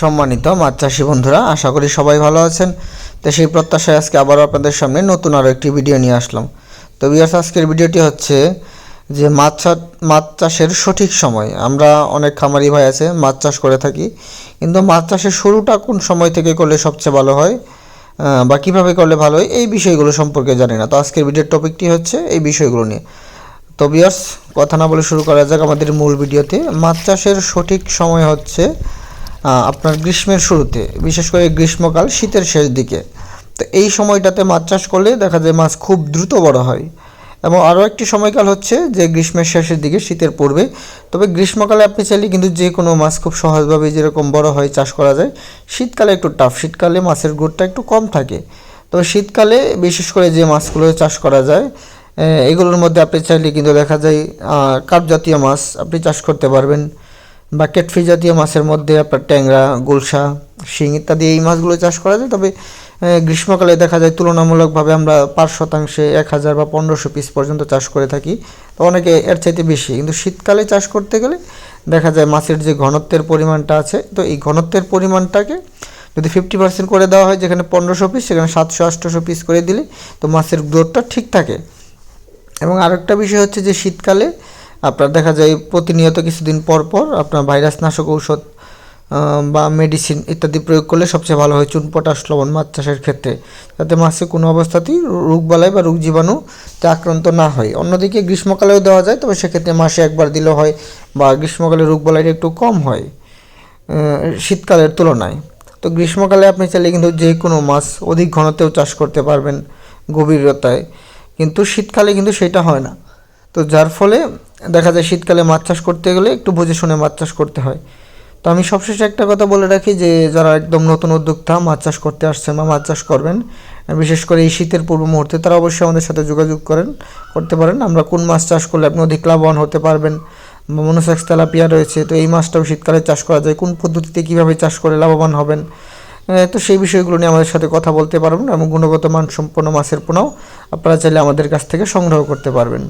সম্মানিত মাছ চাষি বন্ধুরা, আশা করি সবাই ভালো আছেন। তো সেই প্রত্যাশায় আজকে আবারও আপনাদের সামনে নতুন আরও একটি ভিডিও নিয়ে আসলাম। তো বিয়ার্স আজকের ভিডিওটি হচ্ছে যে মাছ মাছ চাষের সঠিক সময়। আমরা অনেক খামারি ভাই আছে, মাছ চাষ করে থাকি। কিন্তু মাছ চাষের শুরুটা কোন সময় থেকে করলে সবচেয়ে ভালো হয় বা কীভাবে করলে ভালো হয়, এই বিষয়গুলো সম্পর্কে জানি না। তো আজকের ভিডিওর টপিকটি হচ্ছে এই বিষয়গুলো নিয়ে। তো বিয়ার্স কথা না বলে শুরু করা যাক আমাদের মূল ভিডিওতে। মাছ চাষের সঠিক সময় হচ্ছে আপনার গ্রীষ্মের শুরুতে, বিশেষ করে গ্রীষ্মকাল, শীতের শেষ দিকে। তো এই সময়টাতে মাছ চাষ করলে দেখা যায় মাছ খুব দ্রুত বড় হয়। এবং আরও একটি সময়কাল হচ্ছে যে গ্রীষ্মের শেষের দিকে, শীতের পূর্বে। তবে গ্রীষ্মকালে আপনি চাইলে কিন্তু যে কোনো মাছ খুব সহজভাবে যেরকম বড় হয় চাষ করা যায়, শীতকালে একটু টাফ শীতকালে মাছের গ্রোথটা একটু কম থাকে। তবে শীতকালে বিশেষ করে যে মাছগুলো চাষ করা যায় এগুলোর মধ্যে আপনি চাইলে কিন্তু দেখা যায় কাপ জাতীয় মাছ আপনি চাষ করতে পারবেন। বা কেটফি জাতীয় মাছের মধ্যে আপনার ট্যাংরা, গুলশা, শিং ইত্যাদি এই মাছগুলো চাষ করা যায়। তবে গ্রীষ্মকালে দেখা যায় তুলনামূলকভাবে আমরা পাঁচ শতাংশে এক হাজার বা পনেরোশো পিস পর্যন্ত চাষ করে থাকি। তো অনেকে এর চাইতে বেশি। কিন্তু শীতকালে চাষ করতে গেলে দেখা যায় মাছের যে ঘনত্বের পরিমাণটা আছে, তো এই ঘনত্বের পরিমাণটাকে যদি ফিফটি পার্সেন্ট করে দেওয়া হয়, যেখানে পনেরোশো পিস সেখানে সাতশো আটশোশো পিস করে দিলে তো মাছের গ্রোথটা ঠিক থাকে। এবং আরেকটা বিষয় হচ্ছে যে শীতকালে আপনার দেখা যায় প্রতিনিয়ত কিছুদিন পর পর আপনার ভাইরাস নাশক ঔষধ বা মেডিসিন ইত্যাদি প্রয়োগ করলে সবচেয়ে ভালো হয় চুন, পটাশ, লবণ, মাছ চাষের ক্ষেত্রে। যাতে মাছে কোনো অবস্থাতেই রোগবালাই বা রোগ জীবাণু তে আক্রান্ত না হয়। অন্যদিকে গ্রীষ্মকালেও দেওয়া যায়, তবে সেক্ষেত্রে মাসে একবার দিলেও হয় বা গ্রীষ্মকালে রোগবালাইটা একটু কম হয় শীতকালের তুলনায়। তো গ্রীষ্মকালে আপনি চাইলে কিন্তু যে কোনো মাছ অধিক ঘনতেও চাষ করতে পারবেন গভীরতায়। কিন্তু শীতকালে কিন্তু সেটা হয় না। তো যার ফলে দেখা যায় শীতকালে মাছ চাষ করতে গেলে একটু বুঝে শুনে মাছ চাষ করতে হয়। তো আমি সবশেষে একটা কথা বলে রাখি যে, যারা একদম নতুন উদ্যোক্তা, মাছ চাষ করতে আসছেন বা মাছ চাষ করবেন, বিশেষ করে এই শীতের পূর্ব মুহূর্তে, তারা অবশ্যই আমাদের সাথে যোগাযোগ করেন, করতে পারেন। আমরা কোন মাছ চাষ করলে আপনি অধিক লাভবান হতে পারবেন? মনোসেক্স তেলাপিয়া রয়েছে, তো এই মাছটাও শীতকালে চাষ করা যায়। কোন পদ্ধতিতে কীভাবে চাষ করে লাভবান হবেন? তো সেই বিষয়গুলো নিয়ে আমাদের সাথে কথা বলতে পারবেন এবং গুণগত মান সম্পন্ন মাছের পোনাও আপনারা চাইলে আমাদের কাছ থেকে সংগ্রহ করতে পারবেন।